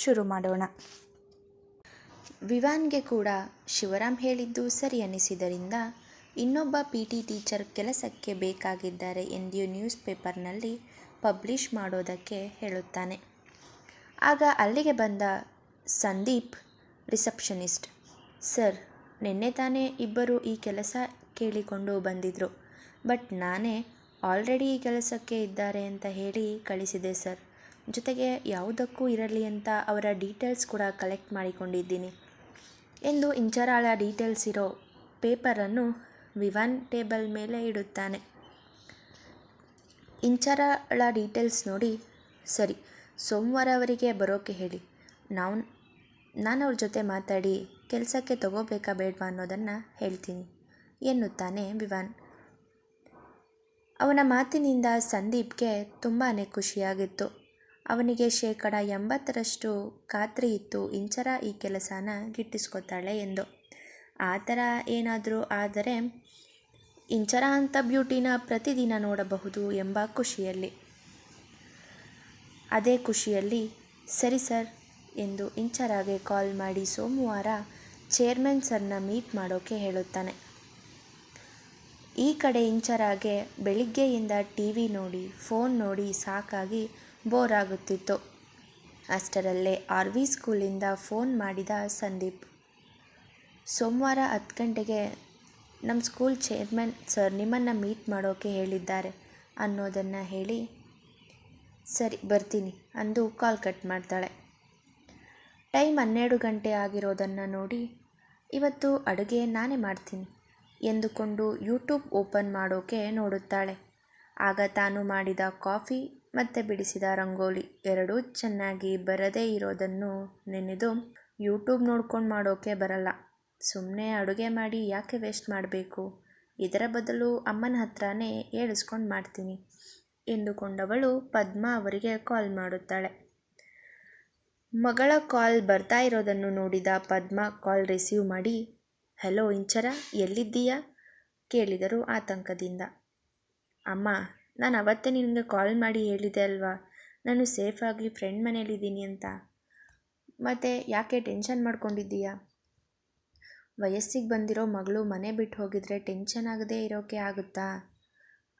ಶುರು ಮಾಡೋಣ. ವಿವಾನ್ಗೆ ಕೂಡ ಶಿವರಾಮ್ ಹೇಳಿದ್ದು ಸರಿ ಅನಿಸಿದರಿಂದ ಇನ್ನೊಬ್ಬ ಪಿ ಟಿ ಟೀಚರ್ ಕೆಲಸಕ್ಕೆ ಬೇಕಾಗಿದ್ದಾರೆ ಎಂದು ನ್ಯೂಸ್ ಪೇಪರ್ನಲ್ಲಿ ಪಬ್ಲಿಷ್ ಮಾಡೋದಕ್ಕೆ ಹೇಳುತ್ತಾನೆ. ಆಗ ಅಲ್ಲಿಗೆ ಬಂದ ಸಂದೀಪ್, ರಿಸೆಪ್ಷನಿಸ್ಟ್, ಸರ್, ನಿನ್ನೆ ತಾನೇ ಇಬ್ಬರು ಈ ಕೆಲಸ ಕೇಳಿಕೊಂಡು ಬಂದಿದ್ದರು ಬಟ್ ನಾನೇ ಆಲ್ರೆಡಿ ಈ ಕೆಲಸಕ್ಕೆ ಇದ್ದಾರೆ ಅಂತ ಹೇಳಿ ಕಳಿಸಿದೆ ಸರ್. ಜೊತೆಗೆ ಯಾವುದಕ್ಕೂ ಇರಲಿ ಅಂತ ಅವರ ಡೀಟೇಲ್ಸ್ ಕೂಡ ಕಲೆಕ್ಟ್ ಮಾಡಿಕೊಂಡಿದ್ದೀನಿ. ಎಂದು ಇಂಚರಾಳ ಡೀಟೇಲ್ಸ್ ಇರೋ ಪೇಪರನ್ನು ವಿವಾನ್ ಟೇಬಲ್ ಮೇಲೆ ಇಡುತ್ತಾನೆ. ಇಂಚರಾಳ ಡೀಟೇಲ್ಸ್ ನೋಡಿ, ಸರಿ, ಸೋಮವಾರ ಅವರಿಗೆ ಬರೋಕ್ಕೆ ಹೇಳಿ. ನಾವು ನಾನು ಅವ್ರ ಜೊತೆ ಮಾತಾಡಿ ಕೆಲಸಕ್ಕೆ ತಗೋಬೇಕಾ ಬೇಡವಾ ಅನ್ನೋದನ್ನು ಹೇಳ್ತೀನಿ, ಎನ್ನುತ್ತಾನೆ ವಿವಾನ್. ಅವನ ಮಾತಿನಿಂದ ಸಂದೀಪ್ಗೆ ತುಂಬಾ ಖುಷಿಯಾಗಿತ್ತು. ಅವನಿಗೆ ಶೇಕಡ ಎಂಬತ್ತರಷ್ಟು ಖಾತ್ರಿ ಇತ್ತು. ಇಂಚರ ಈ ಕೆಲಸನ ಗಿಟ್ಟಿಸ್ಕೊತಾಳೆ ಎಂದು. ಆ ಥರ ಏನಾದರೂ ಆದರೆ ಇಂಚರ ಅಂತ ಬ್ಯೂಟಿನ ಪ್ರತಿದಿನ ನೋಡಬಹುದು ಎಂಬ ಖುಷಿಯಲ್ಲಿ. ಅದೇ ಖುಷಿಯಲ್ಲಿ, ಸರಿ ಸರ್ ಎಂದು ಇಂಚರಾಗೆ ಕಾಲ್ ಮಾಡಿ ಸೋಮವಾರ ಚೇರ್ಮನ್ ಸರ್ನ ಮೀಟ್ ಮಾಡೋಕೆ ಹೇಳುತ್ತಾನೆ. ಈ ಕಡೆ ಇಂಚರಾಗೆ ಬೆಳಿಗ್ಗೆಯಿಂದ ಟಿ ವಿ ನೋಡಿ, ಫೋನ್ ನೋಡಿ ಸಾಕಾಗಿ ಬೋರ್ ಆಗುತ್ತಿತ್ತು ಅಷ್ಟರಲ್ಲೇ ಆರ್ ವಿ ಸ್ಕೂಲಿಂದ ಫೋನ್ ಮಾಡಿದ ಸಂದೀಪ್, ಸೋಮವಾರ ಹತ್ತು ಗಂಟೆಗೆ ನಮ್ಮ ಸ್ಕೂಲ್ ಚೇರ್ಮನ್ ಸರ್ ನಿಮ್ಮನ್ನು ಮೀಟ್ ಮಾಡೋಕ್ಕೆ ಹೇಳಿದ್ದಾರೆ ಅನ್ನೋದನ್ನು ಹೇಳಿ, ಸರಿ ಬರ್ತೀನಿ ಅಂದು ಕಾಲ್ ಕಟ್ ಮಾಡ್ತಾಳೆ. ಟೈಮ್ ಹನ್ನೆರಡು ಗಂಟೆ ಆಗಿರೋದನ್ನು ನೋಡಿ, ಇವತ್ತು ಅಡುಗೆ ನಾನೇ ಮಾಡ್ತೀನಿ ಎಂದುಕೊಂಡು ಯೂಟ್ಯೂಬ್ ಓಪನ್ ಮಾಡೋಕೆ ನೋಡುತ್ತಾಳೆ. ಆಗ ತಾನು ಮಾಡಿದ ಕಾಫಿ ಮತ್ತು ಬಿಡಿಸಿದ ರಂಗೋಲಿ ಎರಡೂ ಚೆನ್ನಾಗಿ ಬರದೇ ಇರೋದನ್ನು ನೆನೆದು ಯೂಟ್ಯೂಬ್ ನೋಡ್ಕೊಂಡು ಮಾಡೋಕ್ಕೆ ಬರಲ್ಲ. ಸುಮ್ಮನೆ ಅಡುಗೆ ಮಾಡಿ ಯಾಕೆ ವೇಸ್ಟ್ ಮಾಡಬೇಕು? ಇದರ ಬದಲು ಅಮ್ಮನ ಹತ್ರನೇ ಹೇಳಿಸ್ಕೊಂಡು ಮಾಡ್ತೀನಿ ಎಂದುಕೊಂಡವಳು ಪದ್ಮ ಅವರಿಗೆ ಕಾಲ್ ಮಾಡುತ್ತಾಳೆ. ಮಗಳ ಕಾಲ್ ಬರ್ತಾ ಇರೋದನ್ನು ನೋಡಿದ ಪದ್ಮ ಕಾಲ್ ರಿಸೀವ್ ಮಾಡಿ, ಹಲೋ ಇಂಚರ, ಎಲ್ಲಿದ್ದೀಯಾ? ಕೇಳಿದರು ಆತಂಕದಿಂದ. ಅಮ್ಮ ನಾನು ಅವತ್ತೇ ನಿನಗೆ ಕಾಲ್ ಮಾಡಿ ಹೇಳಿದೆ ಅಲ್ವಾ? ನಾನು ಸೇಫಾಗಿ ಫ್ರೆಂಡ್ ಮನೇಲಿದ್ದೀನಿ ಅಂತ. ಮತ್ತು ಯಾಕೆ ಟೆನ್ಷನ್ ಮಾಡ್ಕೊಂಡಿದ್ದೀಯಾ? ವಯಸ್ಸಿಗೆ ಬಂದಿರೋ ಮಗಳು ಮನೆ ಬಿಟ್ಟು ಹೋಗಿದ್ರೆ ಟೆನ್ಷನ್ ಆಗದೆ ಇರೋಕೆ ಆಗುತ್ತಾ?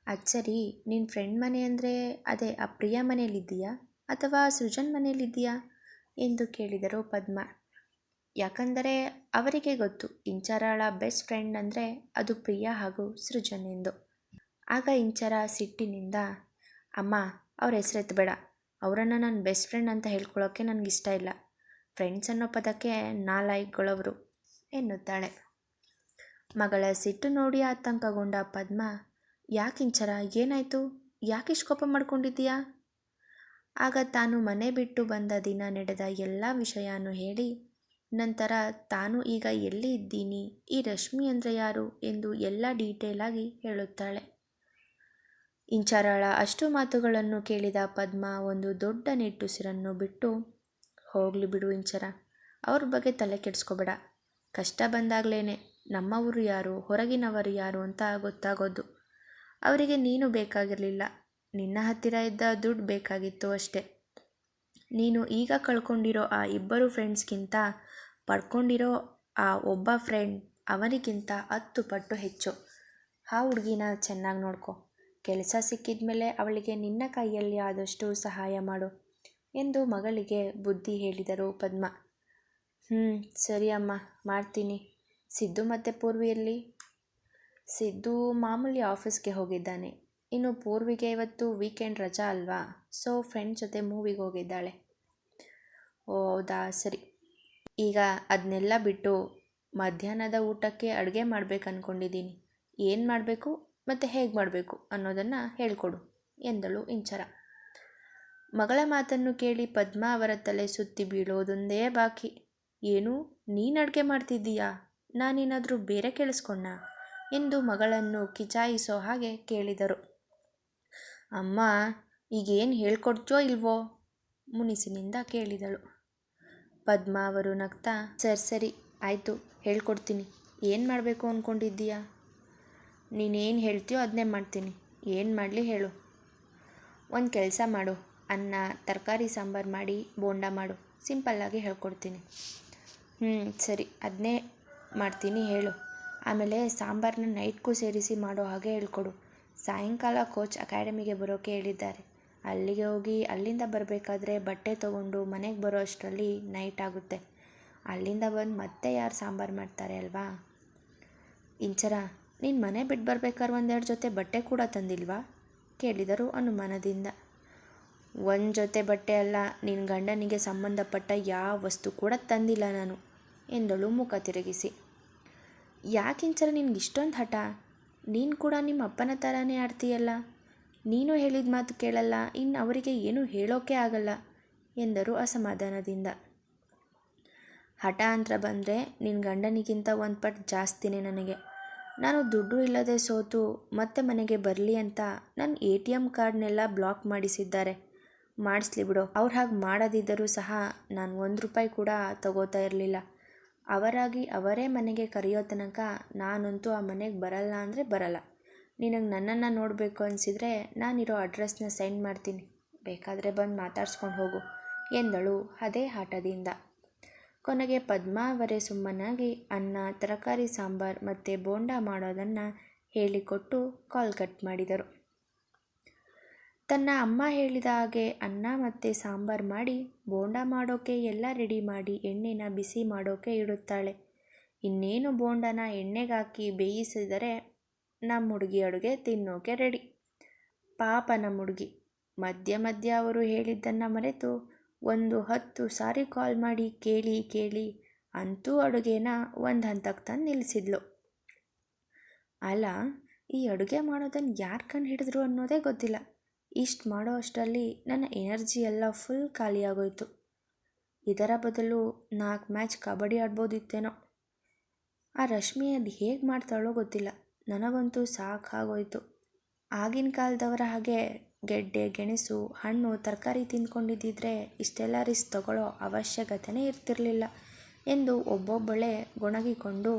ಅದು ಸರಿ ನಿನ್ನ ಫ್ರೆಂಡ್ ಮನೆ ಅಂದರೆ ಅದೇ ಆ ಪ್ರಿಯ ಮನೇಲಿದ್ದೀಯಾ ಅಥವಾ ಸೃಜನ್ ಮನೇಲಿದ್ದೀಯಾ ಎಂದು ಕೇಳಿದರು ಪದ್ಮ. ಯಾಕಂದರೆ ಅವರಿಗೆ ಗೊತ್ತು, ಇಂಚರಾಳ ಬೆಸ್ಟ್ ಫ್ರೆಂಡ್ ಅಂದರೆ ಅದು ಪ್ರಿಯ ಹಾಗೂ ಸೃಜನ್ ಎಂದು. ಆಗ ಇಂಚರ ಸಿಟ್ಟಿನಿಂದ, ಅಮ್ಮ, ಅವ್ರ ಹೆಸರೆತ್ತಬೇಡ ಅವರನ್ನು ನನ್ನ ಬೆಸ್ಟ್ ಫ್ರೆಂಡ್ ಅಂತ ಹೇಳ್ಕೊಳ್ಳೋಕ್ಕೆ ನನಗಿಷ್ಟ ಇಲ್ಲ. ಫ್ರೆಂಡ್ಸ್ ಅನ್ನೋ ಪದಕ್ಕೆ ನಾಲಾಯಕ್ಗಳವರು ಎನ್ನುತ್ತಾಳೆ. ಮಗಳ ಸಿಟ್ಟು ನೋಡಿ ಆತಂಕಗೊಂಡ ಪದ್ಮ ಯಾಕಿಂಚರ ಏನಾಯಿತು? ಯಾಕಿಷ್ಟು ಕೋಪ ಮಾಡ್ಕೊಂಡಿದ್ದೀಯಾ? ಆಗ ತಾನು ಮನೆ ಬಿಟ್ಟು ಬಂದ ದಿನ ನಡೆದ ಎಲ್ಲ ವಿಷಯನೂ ಹೇಳಿ, ನಂತರ ತಾನು ಈಗ ಎಲ್ಲಿ ಇದ್ದೀನಿ? ಈ ರಶ್ಮಿ ಅಂದರೆ ಯಾರು? ಎಂದು ಎಲ್ಲ ಡೀಟೇಲಾಗಿ ಹೇಳುತ್ತಾಳೆ. ಇಂಚರಾಳ ಅಷ್ಟು ಮಾತುಗಳನ್ನು ಕೇಳಿದ ಪದ್ಮ ಒಂದು ದೊಡ್ಡ ನಿಟ್ಟುಸಿರನ್ನು ಬಿಟ್ಟು, ಹೋಗ್ಲಿ ಬಿಡು ಇಂಚರ, ಅವ್ರ ಬಗ್ಗೆ ತಲೆ ಕೆಡಿಸ್ಕೋಬೇಡ. ಕಷ್ಟ ನಮ್ಮ ನಮ್ಮವರು ಯಾರು, ಹೊರಗಿನವರು ಯಾರು ಅಂತ ಗೊತ್ತಾಗೋದು ಅವರಿಗೆ ನೀನು ಬೇಕಾಗಿರಲಿಲ್ಲ. ನಿನ್ನ ಹತ್ತಿರ ಇದ್ದ ದುಡ್ಡು ಬೇಕಾಗಿತ್ತು ಅಷ್ಟೆ. ನೀನು ಈಗ ಕಳ್ಕೊಂಡಿರೋ ಆ ಇಬ್ಬರು ಫ್ರೆಂಡ್ಸ್ಗಿಂತ ಪಡ್ಕೊಂಡಿರೋ ಆ ಒಬ್ಬ ಫ್ರೆಂಡ್ ಅವನಿಗಿಂತ ಹತ್ತು ಪಟ್ಟು ಹೆಚ್ಚು. ಆ ಹುಡುಗಿನ ಚೆನ್ನಾಗಿ ನೋಡ್ಕೊ. ಕೆಲಸ ಸಿಕ್ಕಿದ ಮೇಲೆ ಅವಳಿಗೆ ನಿನ್ನ ಕೈಯಲ್ಲಿ ಆದಷ್ಟು ಸಹಾಯ ಮಾಡು ಎಂದು ಮಗಳಿಗೆ ಬುದ್ಧಿ ಹೇಳಿದರು ಪದ್ಮ. ಹ್ಞೂ ಸರಿ ಅಮ್ಮ, ಮಾಡ್ತೀನಿ. ಸಿದ್ದು ಮತ್ತೆ ಪೂರ್ವಿಯಲ್ಲಿ ಸಿದ್ದು ಮಾಮೂಲಿ ಆಫೀಸ್ಗೆ ಹೋಗಿದ್ದಾನೆ. ಇನ್ನು ಪೂರ್ವಿಗೆ ಇವತ್ತು ವೀಕೆಂಡ್ ರಜಾ ಅಲ್ವಾ? ಸೊ ಫ್ರೆಂಡ್ ಜೊತೆ ಮೂವಿಗೆ ಹೋಗಿದ್ದಾಳೆ. ಓ, ಹೌದಾ? ಸರಿ. ಈಗ ಅದನ್ನೆಲ್ಲ ಬಿಟ್ಟು ಮಧ್ಯಾಹ್ನದ ಊಟಕ್ಕೆ ಅಡುಗೆ ಮಾಡ್ಬೇಕು ಅಂದ್ಕೊಂಡಿದ್ದೀನಿ ಏನು ಮಾಡಬೇಕು? ಮತ್ತು ಹೇಗೆ ಮಾಡಬೇಕು ಅನ್ನೋದನ್ನು ಹೇಳಿಕೊಡು, ಎಂದಳು ಇಂಚರ. ಮಗಳ ಮಾತನ್ನು ಕೇಳಿ ಪದ್ಮ ಅವರ ತಲೆ ಸುತ್ತಿ ಬೀಳೋದೊಂದೇ ಬಾಕಿ. ಏನು, ನೀನು ಅಡುಗೆ ಮಾಡ್ತಿದ್ದೀಯಾ? ನಾನೇನಾದರೂ ಬೇರೆ ಕೇಳಿಸ್ಕೊಂಡ? ಎಂದು ಮಗಳನ್ನು ಕಿಚಾಯಿಸೋ ಹಾಗೆ ಕೇಳಿದರು. ಅಮ್ಮ, ಈಗೇನು ಹೇಳ್ಕೊಡ್ತೋ ಇಲ್ವೋ? ಮುನಿಸಿನಿಂದ ಕೇಳಿದಳು. ಪದ್ಮ ಅವರು ನಗ್ತಾ, ಸರಿ ಸರಿ, ಆಯಿತು, ಹೇಳ್ಕೊಡ್ತೀನಿ. ಏನು ಮಾಡಬೇಕು ಅಂದ್ಕೊಂಡಿದ್ದೀಯಾ ನೀನೇನು ಹೇಳ್ತೀಯೋ ಅದನ್ನೇ ಮಾಡ್ತೀನಿ. ಏನು ಮಾಡಲಿ ಹೇಳು. ಒಂದು ಕೆಲಸ ಮಾಡು. ಅನ್ನ, ತರಕಾರಿ ಸಾಂಬಾರು ಮಾಡಿ ಬೋಂಡ ಮಾಡು. ಸಿಂಪಲ್ಲಾಗಿ ಹೇಳ್ಕೊಡ್ತೀನಿ. ಹ್ಞೂ ಸರಿ. ಅದನ್ನೇ ಮಾಡ್ತೀನಿ ಹೇಳು. ಆಮೇಲೆ ಸಾಂಬಾರನ್ನ ನೈಟ್ಗೂ ಸೇರಿಸಿ ಮಾಡೋ ಹಾಗೆ ಹೇಳ್ಕೊಡು. ಸಾಯಂಕಾಲ ಕೋಚ್ ಅಕಾಡೆಮಿಗೆ ಬರೋಕ್ಕೆ ಹೇಳಿದ್ದಾರೆ. ಅಲ್ಲಿಗೆ ಹೋಗಿ ಅಲ್ಲಿಂದ ಬರಬೇಕಾದ್ರೆ ಬಟ್ಟೆ ತೊಗೊಂಡು ಮನೆಗೆ ಬರೋ ಅಷ್ಟರಲ್ಲಿ ನೈಟ್ ಆಗುತ್ತೆ. ಅಲ್ಲಿಂದ ಬಂದು ಮತ್ತೆ ಯಾರು ಸಾಂಬಾರು ಮಾಡ್ತಾರೆ ಅಲ್ವಾ? ಇಂಚರ ನೀನು ಮನೆ ಬಿಟ್ಟು ಬರ್ಬೇಕಾದ್ರೆ ಒಂದೆರಡು ಜೊತೆ ಬಟ್ಟೆ ಕೂಡ ತಂದಿಲ್ವಾ? ಕೇಳಿದರು ಅನುಮಾನದಿಂದ. ಒಂದು ಜೊತೆ ಬಟ್ಟೆ ಅಲ್ಲ ನಿನ್ನ ಗಂಡನಿಗೆ ಸಂಬಂಧಪಟ್ಟ ಯಾವ ವಸ್ತು ಕೂಡ ತಂದಿಲ್ಲ ನಾನು, ಎಂದಳು ಮುಖ ತಿರುಗಿಸಿ. ಯಾಕಿಂಚರ ನಿನ್ಗೆ ಇಷ್ಟೊಂದು ಹಠ? ನೀನು ಕೂಡ ನಿಮ್ಮ ಅಪ್ಪನ ಥರನೇ ಆಡ್ತೀಯಲ್ಲ. ನೀನು ಹೇಳಿದ ಮಾತು ಕೇಳಲ್ಲ ಇನ್ನು ಅವರಿಗೆ ಏನೂ ಹೇಳೋಕೆ ಆಗಲ್ಲ, ಎಂದರು ಅಸಮಾಧಾನದಿಂದ. ಹಠ ಅಂತ ಬಂದರೆ ನಿನ್ನ ಗಂಡನಿಗಿಂತ ಒಂದು ಪಟ್ಟು ಜಾಸ್ತಿನೇ ನನಗೆ. ನಾನು ದುಡ್ಡು ಇಲ್ಲದೆ ಸೋತು ಮತ್ತೆ ಮನೆಗೆ ಬರಲಿ ಅಂತ ನನ್ನ ಎ ಟಿ ಎಂ ಕಾರ್ಡ್ನೆಲ್ಲ ಬ್ಲಾಕ್ ಮಾಡಿಸಿದ್ದಾರೆ. ಮಾಡಿಸ್ಲಿ ಬಿಡು. ಅವ್ರು ಹಾಗೆ ಮಾಡದಿದ್ದರೂ ಸಹ ನಾನು ಒಂದು ರೂಪಾಯಿ ಕೂಡ ತಗೋತಾ ಇರಲಿಲ್ಲ. ಅವರಾಗಿ ಅವರೇ ಮನೆಗೆ ಕರೆಯೋ ತನಕ ನಾನಂತೂ ಆ ಮನೆಗೆ ಬರಲ್ಲ ಅಂದರೆ ಬರಲ್ಲ. ನಿನಗೆ ನನ್ನನ್ನು ನೋಡಬೇಕು ಅನಿಸಿದರೆ ನಾನಿರೋ ಅಡ್ರೆಸ್ನ ಸೆಂಡ್ ಮಾಡ್ತೀನಿ. ಬೇಕಾದರೆ ಬಂದು ಮಾತಾಡ್ಸ್ಕೊಂಡು ಹೋಗು ಎಂದಳು ಅದೇ ಆಟದಿಂದ ಕೊನೆಗೆ ಪದ್ಮಾ ಅವರೇ ಸುಮ್ಮನಾಗಿ ಅನ್ನ, ತರಕಾರಿ ಸಾಂಬಾರು ಮತ್ತು ಬೋಂಡ ಮಾಡೋದನ್ನು ಹೇಳಿಕೊಟ್ಟು ಕಾಲ್ ಕಟ್ ಮಾಡಿದರು. ತನ್ನ ಅಮ್ಮ ಹೇಳಿದ ಹಾಗೆ ಅನ್ನ ಮತ್ತು ಸಾಂಬಾರು ಮಾಡಿ ಬೋಂಡ ಮಾಡೋಕ್ಕೆ ಎಲ್ಲ ರೆಡಿ ಮಾಡಿ ಎಣ್ಣೆನ ಬಿಸಿ ಮಾಡೋಕ್ಕೆ ಇಡುತ್ತಾಳೆ. ಇನ್ನೇನು ಬೋಂಡನ ಎಣ್ಣೆಗಾಕಿ ಬೇಯಿಸಿದರೆ ನಮ್ಮ ಹುಡುಗಿ ಅಡುಗೆ ತಿನ್ನೋಕೆ ರೆಡಿ ಪಾಪ ನಮ್ಮ ಹುಡುಗಿ ಮಧ್ಯ ಮಧ್ಯ ಅವರು ಹೇಳಿದ್ದನ್ನು ಮರೆತು ಒಂದು ಹತ್ತು ಸಾರಿ ಕಾಲ್ ಮಾಡಿ ಕೇಳಿ ಕೇಳಿ ಅಂತೂ ಅಡುಗೆನ ಒಂದು ಹಂತಕ್ಕೆ ತಂದು ನಿಲ್ಲಿಸಿದ್ಲು ಅಲ್ಲ, ಈ ಅಡುಗೆ ಮಾಡೋದನ್ನು ಯಾರು ಕಂಡು ಹಿಡಿದ್ರು ಅನ್ನೋದೇ ಗೊತ್ತಿಲ್ಲ. ಇಷ್ಟು ಮಾಡೋ ಅಷ್ಟರಲ್ಲಿ ನನ್ನ ಎನರ್ಜಿ ಎಲ್ಲ ಫುಲ್ ಖಾಲಿಯಾಗೋಯ್ತು. ಇದರ ಬದಲು ನಾಲ್ಕು ಮ್ಯಾಚ್ ಕಬಡ್ಡಿ ಆಡ್ಬೋದಿತ್ತೇನೋ. ಆ ರಶ್ಮಿ ಅದು ಹೇಗೆ ಮಾಡ್ತಾಳೋ ಗೊತ್ತಿಲ್ಲ. ನನಗಂತೂ ಸಾಕಾಗೋಯ್ತು ಆಗಿನ ಕಾಲದವರ ಹಾಗೆ ಗೆಡ್ಡೆ, ಗೆಣಸು, ಹಣ್ಣು, ತರಕಾರಿ ತಿಂದ್ಕೊಂಡಿದ್ದಿದ್ರೆ ಇಷ್ಟೆಲ್ಲ ರಿಸ್ಕ್ ತಗೊಳ್ಳೋ ಅವಶ್ಯಕತೆನೇ ಇರ್ತಿರಲಿಲ್ಲ ಎಂದು ಒಬ್ಬೊಬ್ಬಳೇ ಗೊಣಗಿಕೊಂಡು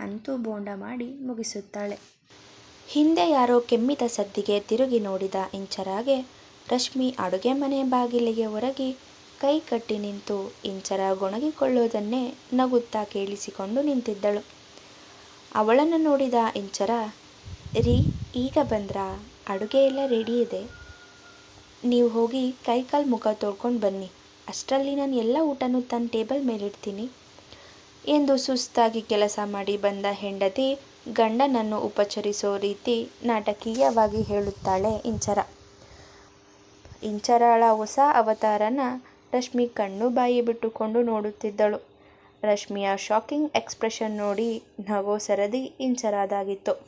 ಅಂತೂ ಬೋಂಡ ಮಾಡಿ ಮುಗಿಸುತ್ತಾಳೆ. ಹಿಂದೆ ಯಾರೋ ಕೆಮ್ಮಿದ ಸದ್ದಿಗೆ ತಿರುಗಿ ನೋಡಿದ ಇಂಚರಾಗೆ ರಶ್ಮಿ ಅಡುಗೆ ಮನೆ ಬಾಗಿಲಿಗೆ ಹೊರಗಿ ಕೈ ಕಟ್ಟಿ ನಿಂತು ಇಂಚರ ಗೊಣಗಿಕೊಳ್ಳೋದನ್ನೇ ನಗುತ್ತಾ ಕೇಳಿಸಿಕೊಂಡು ನಿಂತಿದ್ದಳು. ಅವಳನ್ನು ನೋಡಿದ ಇಂಚರ, ರೀ, ಈಗ ಬಂದ್ರಾ? ಅಡುಗೆ ಎಲ್ಲ ರೆಡಿ ಇದೆ. ನೀವು ಹೋಗಿ ಕೈಕಾಲು ಮುಖ ತೊಳ್ಕೊಂಡು ಬನ್ನಿ. ಅಷ್ಟರಲ್ಲಿ ನಾನು ಎಲ್ಲ ಊಟನೂ ತನ್ನ ಟೇಬಲ್ ಮೇಲಿಡ್ತೀನಿ. ಎಂದು ಸುಸ್ತಾಗಿ ಕೆಲಸ ಮಾಡಿ ಬಂದ ಹೆಂಡತಿ, ಗಂಡನನ್ನು ಉಪಚರಿಸೋ ರೀತಿ ನಾಟಕೀಯವಾಗಿ ಹೇಳುತ್ತಾಳೆ ಇಂಚರ. ಇಂಚರಾಳ ಹೊಸ ಅವತಾರನ ರಶ್ಮಿ ಕಣ್ಣು ಬಾಯಿ ಬಿಟ್ಟುಕೊಂಡು ನೋಡುತ್ತಿದ್ದಳು. ರಶ್ಮಿಯ ಶಾಕಿಂಗ್ ಎಕ್ಸ್ಪ್ರೆಷನ್ ನೋಡಿ ನಗೋ ಸರದಿ ಇಂಚರಾದಾಗಿತ್ತು.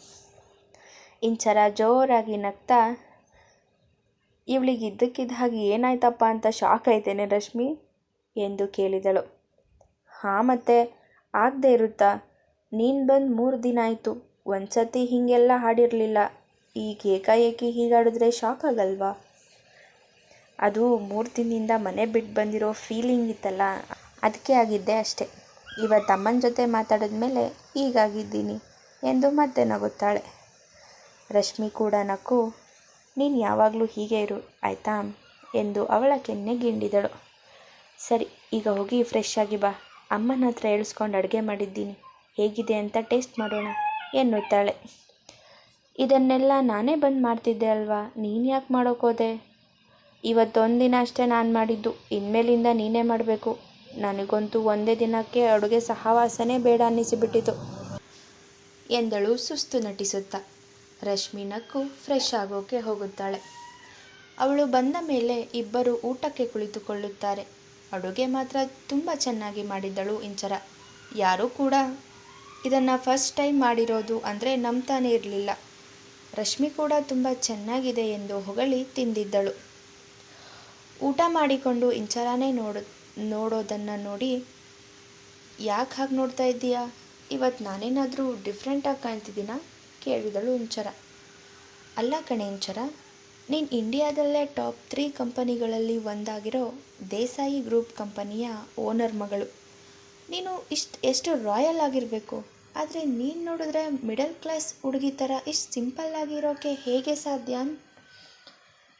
ಇಂಚರ ಜೋರಾಗಿ ನಗ್ತಾ ಇವಳಿಗೆ ಇದ್ದಕ್ಕಿದ್ದ ಹಾಗೆ ಏನಾಯ್ತಪ್ಪ ಅಂತ ಶಾಕ್ ಆಯ್ತೇನೆ ರಶ್ಮಿ ಎಂದು ಕೇಳಿದಳು. ಹಾಂ ಮತ್ತೆ, ಆಗದೆ ಇರುತ್ತಾ? ನೀನು ಬಂದು ಮೂರು ದಿನ ಆಯಿತು ಒಂದು ಸತಿ ಹೀಗೆಲ್ಲ ಹಾಡಿರಲಿಲ್ಲ. ಈಗ ಏಕಾಏಕಿ ಹೀಗಾಡಿದ್ರೆ ಶಾಕ್ ಆಗಲ್ವಾ? ಅದು ಮೂರು ದಿನದಿಂದ ಮನೆ ಬಿಟ್ಟು ಬಂದಿರೋ ಫೀಲಿಂಗ್ ಇತ್ತಲ್ಲ ಅದಕ್ಕೆ ಆಗಿದ್ದೆ ಅಷ್ಟೆ. ಇವತ್ತು ಅಮ್ಮನ ಜೊತೆ ಮಾತಾಡಿದ ಮೇಲೆ ಈಗಾಗಿದ್ದೀನಿ ಎಂದು ಮತ್ತೆ ನಗುತ್ತಾಳೆ ರಶ್ಮಿ ಕೂಡ ನಕ್ಕು ನೀನು ಯಾವಾಗಲೂ ಹೀಗೆ ಇರು, ಆಯಿತಾ? ಎಂದು ಅವಳ ಕೆನ್ನೆ ಗಿಂಡಿದಳು. ಸರಿ, ಈಗ ಹೋಗಿ ಫ್ರೆಶ್ ಆಗಿ ಬಾ. ಅಮ್ಮನ ಹತ್ರ ಹೇಳಿಸ್ಕೊಂಡು ಅಡುಗೆ ಮಾಡಿದ್ದೀನಿ. ಹೇಗಿದೆ ಅಂತ ಟೇಸ್ಟ್ ಮಾಡೋಣ, ಎನ್ನುತ್ತಾಳೆ. ಇದನ್ನೆಲ್ಲ ನಾನೇ ಬಂದು ಮಾಡ್ತಿದ್ದೆ ಅಲ್ವಾ? ನೀನು ಯಾಕೆ ಮಾಡೋಕ್ಕೋದೆ ಇವತ್ತೊಂದಿನ ಅಷ್ಟೇ ನಾನು ಮಾಡಿದ್ದು. ಇನ್ಮೇಲಿಂದ ನೀನೇ ಮಾಡಬೇಕು. ನನಗಂತೂ ಒಂದೇ ದಿನಕ್ಕೆ ಅಡುಗೆ ಸಹವಾಸನೇ ಬೇಡ ಅನ್ನಿಸಿಬಿಟ್ಟಿತು, ಎಂದಳು ಸುಸ್ತು ನಟಿಸುತ್ತಾ. ರಶ್ಮಿ ನಕ್ಕು ಫ್ರೆಶ್ ಆಗೋಕೆ ಹೋಗುತ್ತಾಳೆ. ಅವಳು ಬಂದ ಮೇಲೆ ಇಬ್ಬರು ಊಟಕ್ಕೆ ಕುಳಿತುಕೊಳ್ಳುತ್ತಾರೆ. ಅಡುಗೆ ಮಾತ್ರ ತುಂಬ ಚೆನ್ನಾಗಿ ಮಾಡಿದ್ದಳು ಇಂಚರ. ಯಾರೂ ಕೂಡ ಇದನ್ನು ಫಸ್ಟ್ ಟೈಮ್ ಮಾಡಿರೋದು ಅಂದರೆ ನಂಬ್ತಾನೆ ಇರಲಿಲ್ಲ. ರಶ್ಮಿ ಕೂಡ ತುಂಬ ಚೆನ್ನಾಗಿದೆ ಎಂದು ಹೊಗಳಿ ತಿಂದಿದ್ದಳು. ಊಟ ಮಾಡಿಕೊಂಡು ಇಂಚರಾನೇ ನೋಡು, ನೋಡೋದನ್ನು ನೋಡಿ, ಯಾಕೆ ಹಾಗೆ ನೋಡ್ತಾ ಇದ್ದೀಯಾ? ಇವತ್ತು ನಾನೇನಾದರೂ ಡಿಫ್ರೆಂಟಾಗಿ ಕಾಣ್ತಿದ್ದೀನಾ? ಕೇಳಿದಳು ಇಂಚರ. ಅಲ್ಲ ಕಣೆ ಇಂಚರ, ನೀನು ಇಂಡಿಯಾದಲ್ಲೇ ಟಾಪ್ ತ್ರೀ ಕಂಪನಿಗಳಲ್ಲಿ ಒಂದಾಗಿರೋ ದೇಸಾಯಿ ಗ್ರೂಪ್ ಕಂಪನಿಯ ಓನರ್ ಮಗಳು. ನೀನು ಇಷ್ಟು, ಎಷ್ಟು ರಾಯಲ್ ಆಗಿರಬೇಕು, ಆದರೆ ನೀನು ನೋಡಿದ್ರೆ ಮಿಡಲ್ ಕ್ಲಾಸ್ ಹುಡುಗಿ ಥರ ಇಷ್ಟು ಸಿಂಪಲ್ ಆಗಿರೋಕೆ ಹೇಗೆ ಸಾಧ್ಯ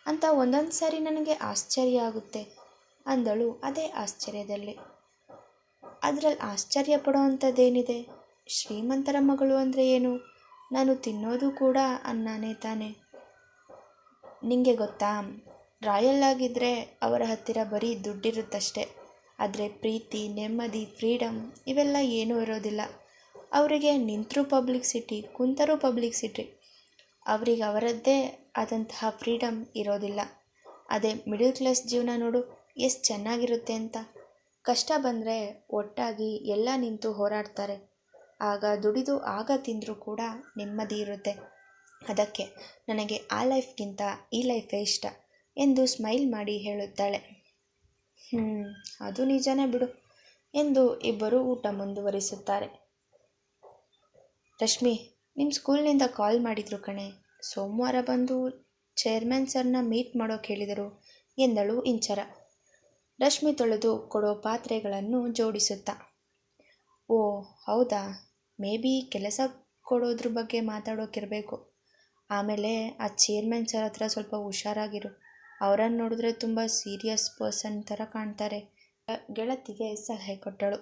ಅಂತ ಒಂದೊಂದು ಸಾರಿ ನನಗೆ ಆಶ್ಚರ್ಯ ಆಗುತ್ತೆ, ಅಂದಳು ಅದೇ ಆಶ್ಚರ್ಯದಲ್ಲಿ. ಅದರಲ್ಲಿ ಆಶ್ಚರ್ಯ ಪಡೋ ಅಂಥದ್ದೇನಿದೆ ಶ್ರೀಮಂತರ ಮಗಳು ಅಂದರೆ ಏನು? ನಾನು ತಿನ್ನೋದು ಕೂಡ ಅನ್ನನೇ ತಾನೆ. ನಿಂಗೆ ಗೊತ್ತಾ? ರಾಯಲ್ ಆಗಿದ್ದರೆ ಅವರ ಹತ್ತಿರ ಬರೀ ದುಡ್ಡಿರುತ್ತಷ್ಟೆ. ಆದರೆ ಪ್ರೀತಿ, ನೆಮ್ಮದಿ ಫ್ರೀಡಮ್ ಇವೆಲ್ಲ ಏನೂ ಇರೋದಿಲ್ಲ. ಅವರಿಗೆ ನಿಂತರೂ ಪಬ್ಲಿಕ್ ಸಿಟಿ, ಕುಂತರೂ ಪಬ್ಲಿಕ್ ಸಿಟಿ. ಅವರಿಗೆ ಅವರದ್ದೇ ಆದಂತಹ ಫ್ರೀಡಮ್ ಇರೋದಿಲ್ಲ. ಅದೇ ಮಿಡಲ್ ಕ್ಲಾಸ್ ಜೀವನ ನೋಡು, ಎಷ್ಟು ಚೆನ್ನಾಗಿರುತ್ತೆ ಅಂತ. ಕಷ್ಟ ಬಂದರೆ ಒಟ್ಟಾಗಿ ಎಲ್ಲ ನಿಂತು ಹೋರಾಡ್ತಾರೆ. ಆಗ ದುಡಿದು ಆಗ ತಿಂದರೂ ಕೂಡ ನೆಮ್ಮದಿ ಇರುತ್ತೆ. ಅದಕ್ಕೆ ನನಗೆ ಆ ಲೈಫ್ಗಿಂತ ಈ ಲೈಫೇ ಇಷ್ಟ ಎಂದು ಸ್ಮೈಲ್ ಮಾಡಿ ಹೇಳುತ್ತಾಳೆ. ಹ್ಞೂ ಅದು ನಿಜನೇ ಬಿಡು ಎಂದು ಇಬ್ಬರು ಊಟ ಮುಂದುವರಿಸುತ್ತಾರೆ. ರಶ್ಮಿ ನಿಮ್ಮ ಸ್ಕೂಲ್ನಿಂದ ಕಾಲ್ ಮಾಡಿದ್ರು ಕಣೆ. ಸೋಮವಾರ ಬಂದು ಚೇರ್ಮನ್ ಸರ್ನ ಮೀಟ್ ಮಾಡೋಕೆ ಹೇಳಿದರು ಎಂದಳು ಇಂಚರ. ರಶ್ಮಿ ತೊಳೆದು ಕೊಡೋ ಪಾತ್ರೆಗಳನ್ನು ಜೋಡಿಸುತ್ತಾ. ಓ, ಹೌದಾ? ಮೇ ಬಿ ಕೆಲಸ ಕೊಡೋದ್ರ ಬಗ್ಗೆ ಮಾತಾಡೋಕ್ಕಿರಬೇಕು ಆಮೇಲೆ ಆ ಚೇರ್ಮನ್ ಸರ್ ಹತ್ರ ಸ್ವಲ್ಪ ಹುಷಾರಾಗಿರು. ಅವರನ್ನು ನೋಡಿದ್ರೆ ತುಂಬ ಸೀರಿಯಸ್ ಪರ್ಸನ್ ಥರ ಕಾಣ್ತಾರೆ. ಗೆಳತಿಗೆ ಸಲಹೆ ಕೊಟ್ಟಳು.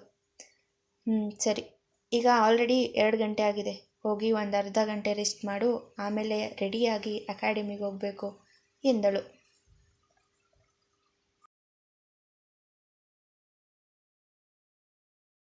ಹ್ಞೂ ಸರಿ. ಈಗ ಆಲ್ರೆಡಿ ಎರಡು ಗಂಟೆ ಆಗಿದೆ. ಹೋಗಿ ಒಂದು ಅರ್ಧ ಗಂಟೆ ರೆಸ್ಟ್ ಮಾಡು. ಆಮೇಲೆ ರೆಡಿಯಾಗಿ ಅಕಾಡೆಮಿಗೆ ಹೋಗಬೇಕು ಎಂದಳು.